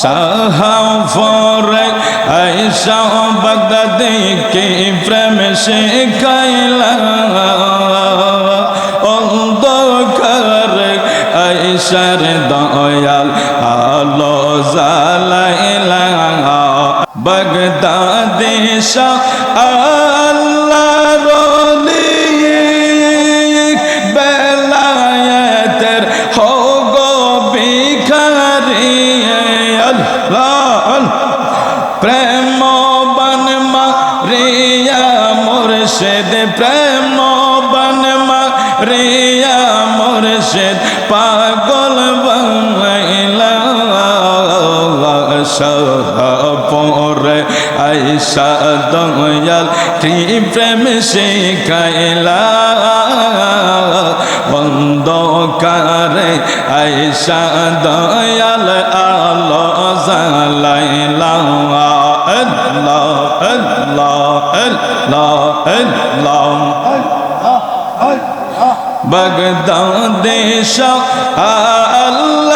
সাহাফরে আয়সা বদদ কে প্রেম সে কাইলা অন্ধকার আয়সার দয়াল আলো জালাইলা বগদাদেশা আ রিয়া মুর্শিদ, প্রেম বন রিয়া মুর্শিদ, পাগল বাংলা পরে আইসা দয়াল কি প্রেম শিখাইলা বন্ধ কারে আইসা দয়াল, আলো জালাইলা بغداد شاہ اللہ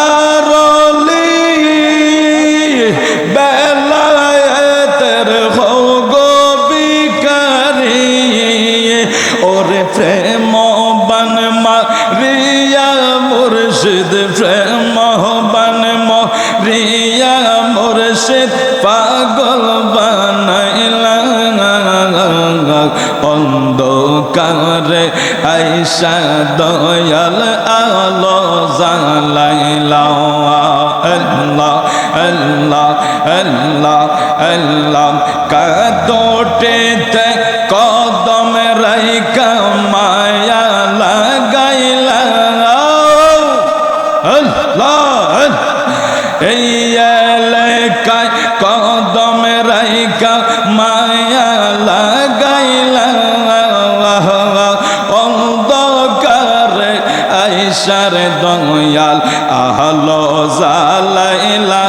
আইসা দয়াল আলো জালাইলা আল্লাহ আল্লাহ হাসার দয়াল আহলো জালাইলা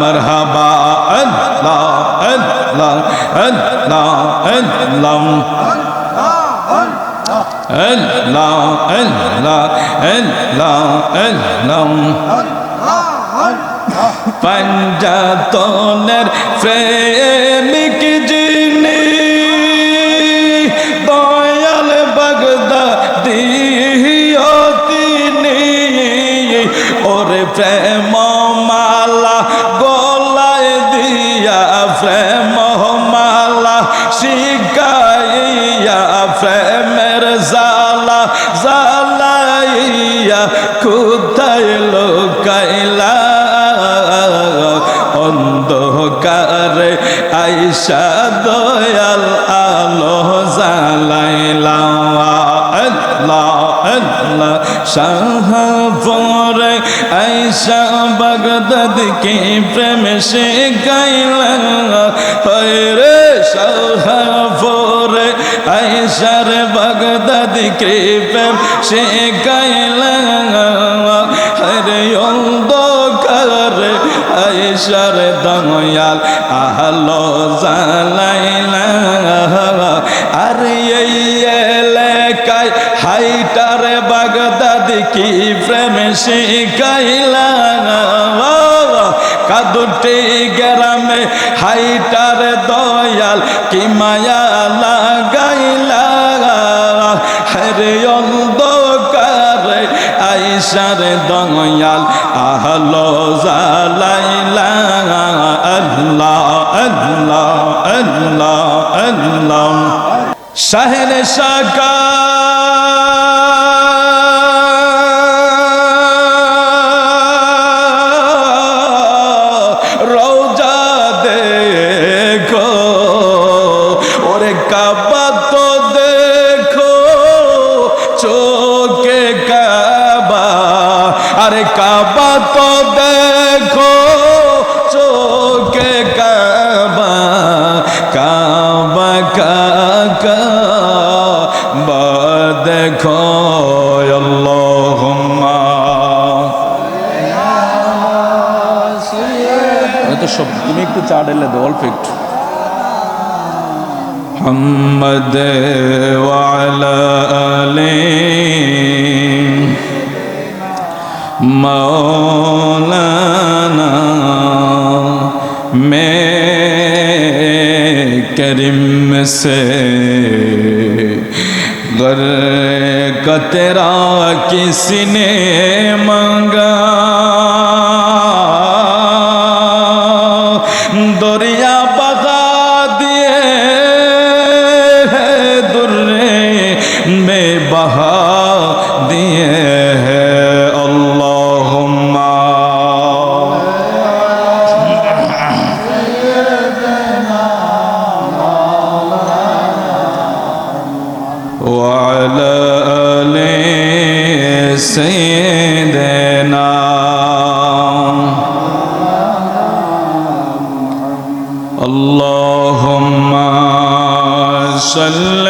মারহাবা আল্লাহ আল্লাহ আল্লাহ আল্লাহ। প্রেম মালা গলায় দিয়া প্রেম মালা শিকাইয়া প্রেমের জালা জালাইয়া কোথায় লোকাইলা? অন্ধকারে আইসা দয়াল আলো জালাইলা আল্লাহ আল্লাহ আইসা बगदद के प्रेम से गैला। रे सोरे ऐसर बगदद के प्रेम से गैला। हरे दो कर ऐसर दमयाल आहलो जालाइला अरे ये लेकाय हाइटर बगदद की प्रेम से কাদুটি গ্রামে হাইটার দয়াল কি মায়া লাগাইলা হরে অন্ধকারে আইসার দয়াল আহলো জালাইলা আল্লাহ আল্লাহ আল্লাহ আল্লাহ। শাহের শাকা محمد وعلى آل مولانا میں کرم سے غرق تیرا کس نے مانگا سيدنا اللهم صل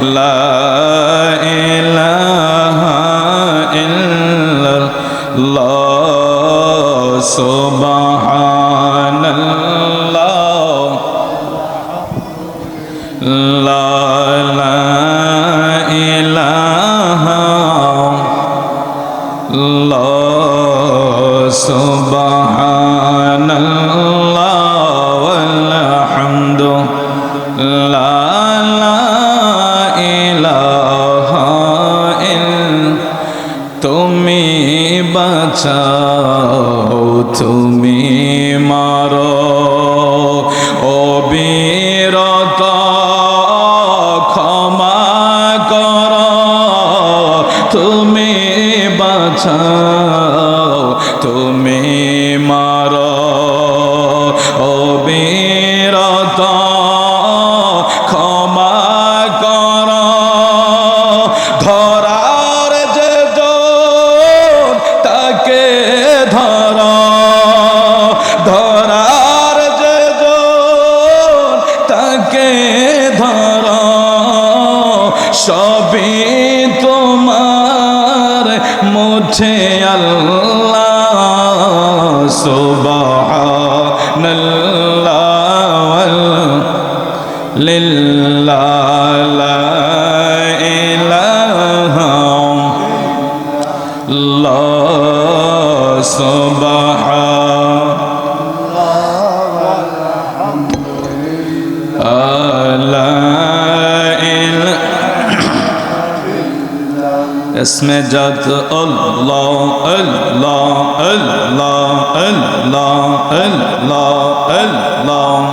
ইল্লা তুমি বাঁচাও তুমি মারো। اسم جد الله الله الله الله الله الله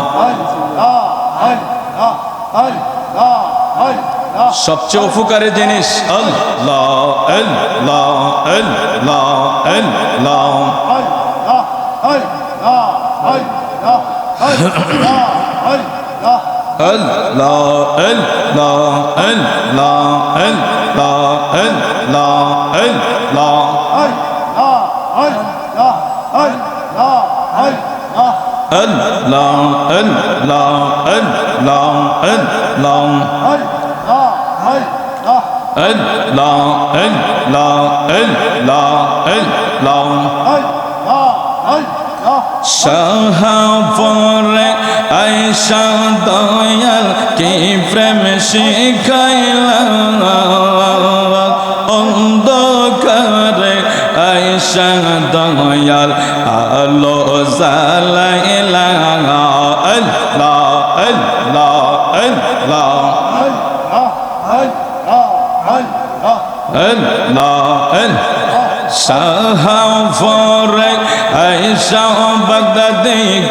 সবচেয়ে উপকারী জিনিস আল্লাহ আল্লাহ আল্লাহ আল্লাহ আল্লাহ আল্লাহ আল্লাহ শাহপুরে আয়সা দয়াল কি প্রেম শিখাইলা অন্ধকারে আয়সা দয়াল আলো জালাইলা আল্লাহ আল্লাহ আল্লাহ ऐसा बदद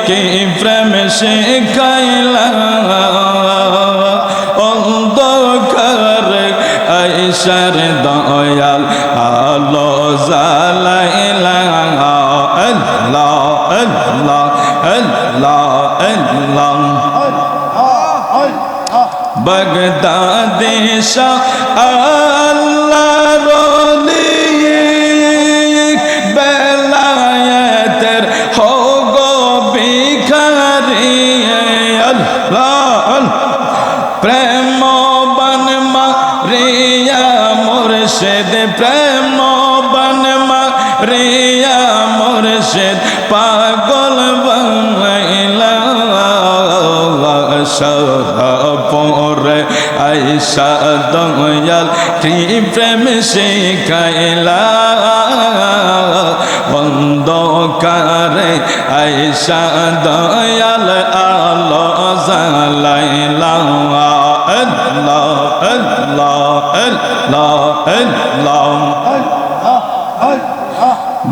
के प्रेम से कैला অন্ধকার ঐশ্বর দয়াল আলো জালাইলা আল্লাহ আল্লাহ আল্লাহ আল্লাহ বাগদাদেশা আল্লাহ পরে আইসা দয়াল কি প্রেম শিখাইলা। বন্ধ কারে আইসা দয়াল, আলো জালাইলা আল্লাহ আল্লাহ আল্লাহ আল্লাহ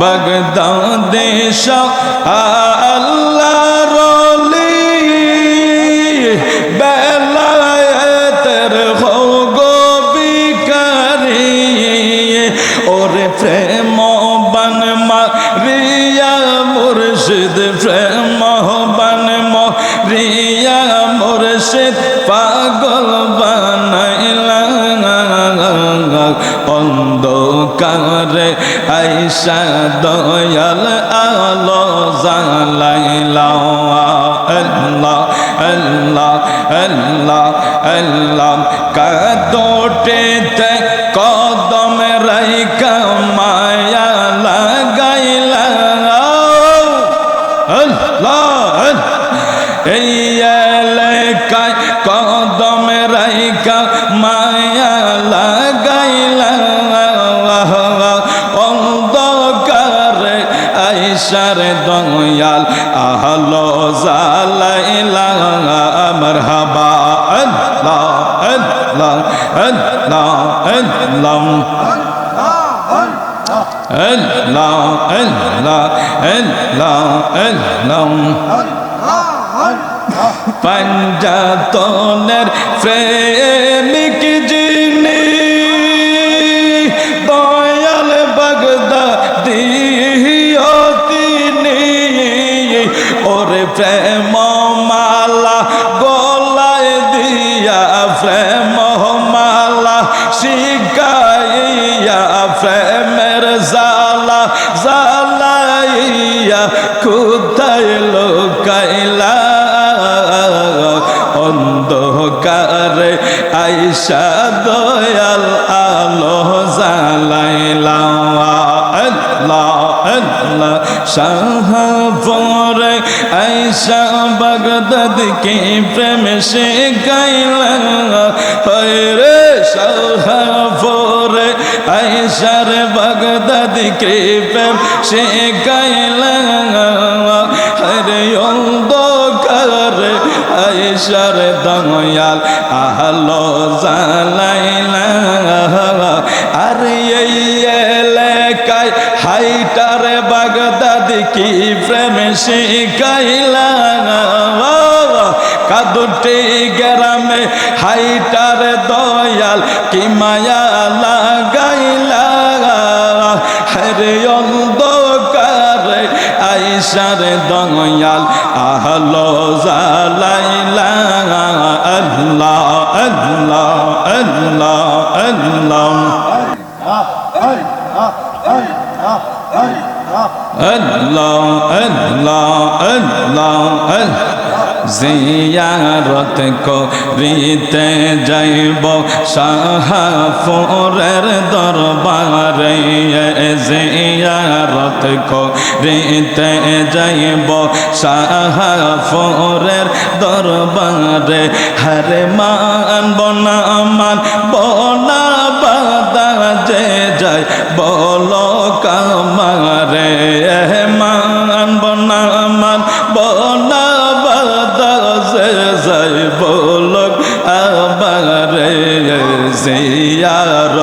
বাগদাদে শাহ আইসা দয়াল আলো জালাইলা আল্লাহ আল্লাহ আল্লাহ আল্লাহ। কাদোটেতে কদম রাইকা মায়া আল্লাহ আল্লাহ আল্লাহ আল্লাহ আল্লাহ আল্লাহ পঞ্জাতনের প্রেমিক যিনি অন্ধকারে আইসা দয়াল আলো জালাইলা আল্লাহ আল্লাহ শাহপুরে আইসা বগদদ কি প্রেম সে গাইলা রে শাহপুরে আইসার বগদদ কি প্রেম সে গাইলা দয়াল আহলো জালাইলা, আরে এই এলাকায় হাইটার বাগদাদি কি প্রেম শিখাইলা? কাদুটি গ্রামে হাইটার দয়াল কি মায়া লাগাইলা? হরে অন্ধকারে আইসার দয়াল, আহলো জালাইলা জিয়ারত করিতে যাইব শাহপুরের দরবারে। জিয়ারত করিতে যাইব শাহপুরের দরবারে। হরে মান বনা মান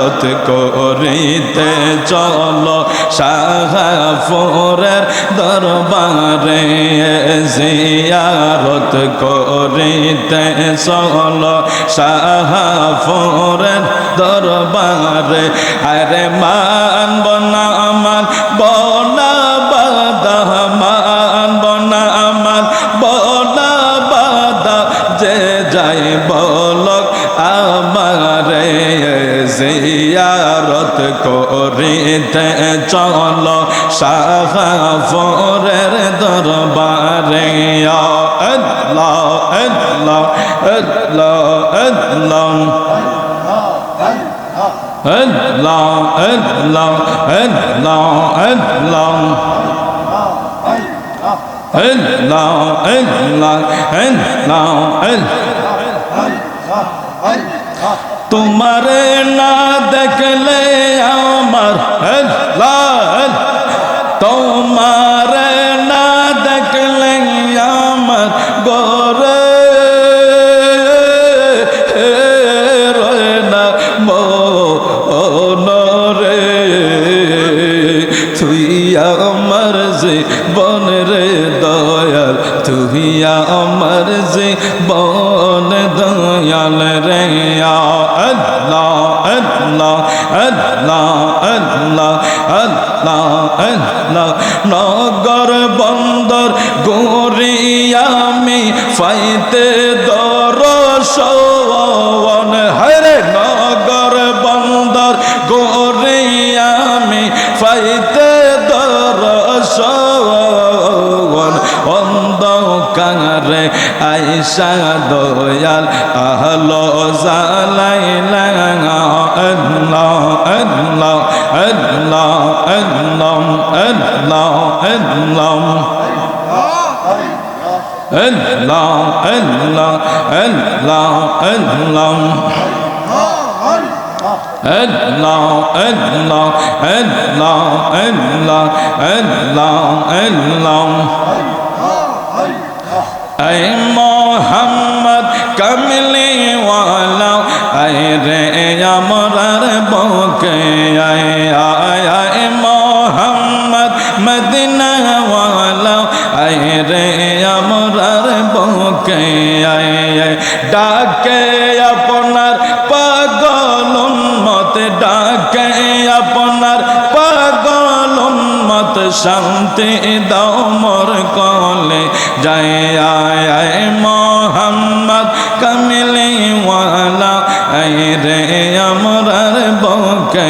জিয়ারত করিতে চলো শাহপুরের দরবারে জিয়ারত করিতে চলো শাহপুরের দরবারে। আরে মান বনা জিয়ারত করিতে চল শাহফরের দরবারে। আল্লাহ আল্লাহ আল্লাহ। আল্লাহ আল্লাহ আল্লাহ আল্লাহ। আল্লাহ আল্লাহ আল্লাহ আল্লাহ। তোমার না দেখলে আমার লাল তোমারে না দেখলে আমার গরে নগর বন্দর গরিয়ামি ফাইতে দরশন হরে নগর বন্দর গরিয়ামি ফাইতে দরশন অন্ধকারে আইসা দয়াল, আহলো জালাইলা আল্লাহ আল্লাহ আল্লাহ আল্লাহ Allah, Allah, Allah, Allah, Allah, Allah. Ay Muhammad kamli wala, ay re amrar boke, ay ay ay Muhammad Madina. ডাকে আপনার পাগল মতে ডাকে আপনার পাগল মত শান্তি দাও মর কলে। যাই আয় মোহাম্মদ কামিলে ওয়ালা আয় রে আমরার বকে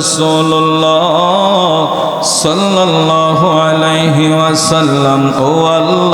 رسول الله صلى الله عليه وسلم هو الله